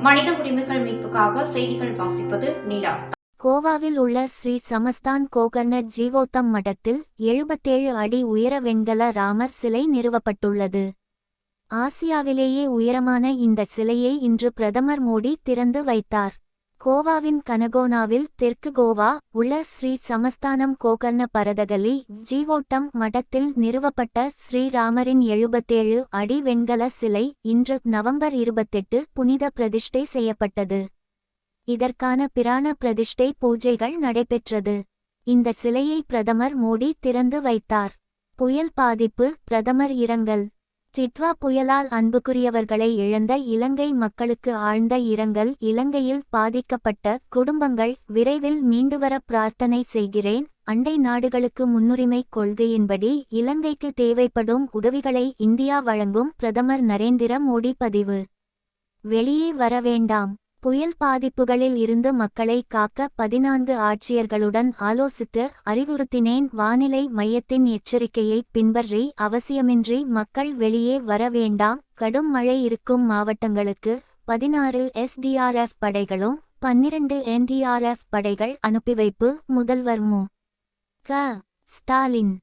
மனித உரிமைகள் மீட்புக்காக செய்திகள் வாசிப்பது நிலா. கோவாவில் உள்ள ஸ்ரீ சமஸ்தான் கோகர்னர் ஜீவோத்தம் மடத்தில் எழுபத்தேழு அடி உயர வெண்கல ராமர் சிலை நிறுவப்பட்டுள்ளது. ஆசியாவிலேயே உயரமான இந்த சிலையை இன்று பிரதமர் மோடி திறந்து வைத்தார். கோவாவின் கனகோனாவில் தெற்கு கோவா உள்ள ஸ்ரீ சமஸ்தானம் கோகர்ண பரதகலி ஜீவோட்டம் மடத்தில் நிறுவப்பட்ட ஸ்ரீராமரின் எழுபத்தேழு அடி வெண்கல சிலை இன்று நவம்பர் இருபத்தெட்டு புனித பிரதிஷ்டை செய்யப்பட்டது. இதற்கான பிராண பிரதிஷ்டை பூஜைகள் நடைபெற்றது. இந்த சிலையை பிரதமர் மோடி திறந்து வைத்தார். புயல் பாதிப்பு பிரதமர் இரங்கல். டிட்வா புயலால் அன்புக்குரியவர்களை இழந்த இலங்கை மக்களுக்கு ஆழ்ந்த இரங்கல். இலங்கையில் பாதிக்கப்பட்ட குடும்பங்கள் விரைவில் மீண்டுவர பிரார்த்தனை செய்கிறேன். அண்டை நாடுகளுக்கு முன்னுரிமை கொள்கையின்படி இலங்கைக்கு தேவைப்படும் உதவிகளை இந்தியா வழங்கும் பிரதமர் நரேந்திர மோடி பதிவு. வெளியே வர வேண்டாம். புயல் பாதிப்புகளில் இருந்து மக்களை காக்க பதினான்கு ஆட்சியர்களுடன் ஆலோசித்து அறிவுறுத்தினேன். வானிலை மையத்தின் எச்சரிக்கையை பின்பற்றி அவசியமின்றி மக்கள் வெளியே வர வேண்டாம். கடும் மழை இருக்கும் மாவட்டங்களுக்கு பதினாறு எஸ்டிஆர்எஃப் படைகளும் பன்னிரண்டு என்டிஆர்எஃப் படைகள் அனுப்பி வைப்பு முதல்வர் மு. க. ஸ்டாலின்.